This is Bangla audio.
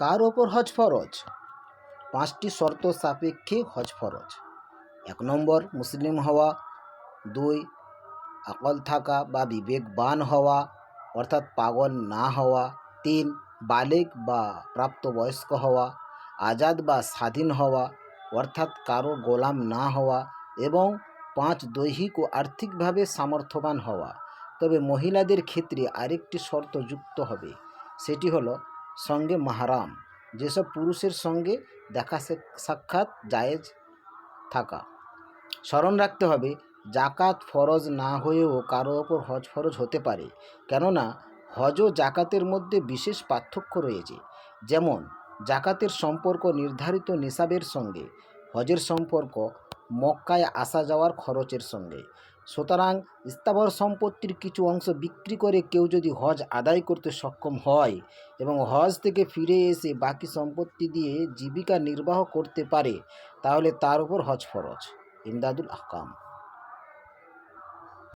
কার ওপর হজ ফরজ? পাঁচটি শর্ত সাপেক্ষে হজ ফরজ। এক নম্বর, মুসলিম হওয়া। দুই, আকল থাকা বা বিবেকবান হওয়া, অর্থাৎ পাগল না হওয়া। তিন বালেগ বা প্রাপ্তবয়স্ক হওয়া, আজাদ বা স্বাধীন হওয়া, অর্থাৎ কারও গোলাম না হওয়া এবং পাঁচ, দৈহিক ও আর্থিকভাবে সামর্থ্যবান হওয়া। তবে মহিলাদের ক্ষেত্রে আরেকটি শর্ত যুক্ত হবে। সেটি হলো সঙ্গে মাহারাম। যেসব পুরুষের সঙ্গে দেখা সাক্ষাৎ জায়েজ থাকা। স্মরণ রাখতে হবে, জাকাত ফরজ না হয়েও কারও ওপর হজ ফরজ হতে পারে। কেননা, হজ ও জাকাতের মধ্যে বিশেষ পার্থক্য রয়েছে। যেমন, জাকাতের সম্পর্ক নির্ধারিত নিসাবের সঙ্গে, হজের সম্পর্ক মক্কায় আসা যাওয়ার খরচের সঙ্গে। সুতরাং স্থাবর সম্পত্তির কিছু অংশ বিক্রি করে কেউ যদি হজ আদায় করতে সক্ষম হয় এবং হজ থেকে ফিরে এসে বাকি সম্পত্তি দিয়ে জীবিকা নির্বাহ করতে পারে, তাহলে তার উপর হজ ফরজ। ইমদাদুল আহকাম।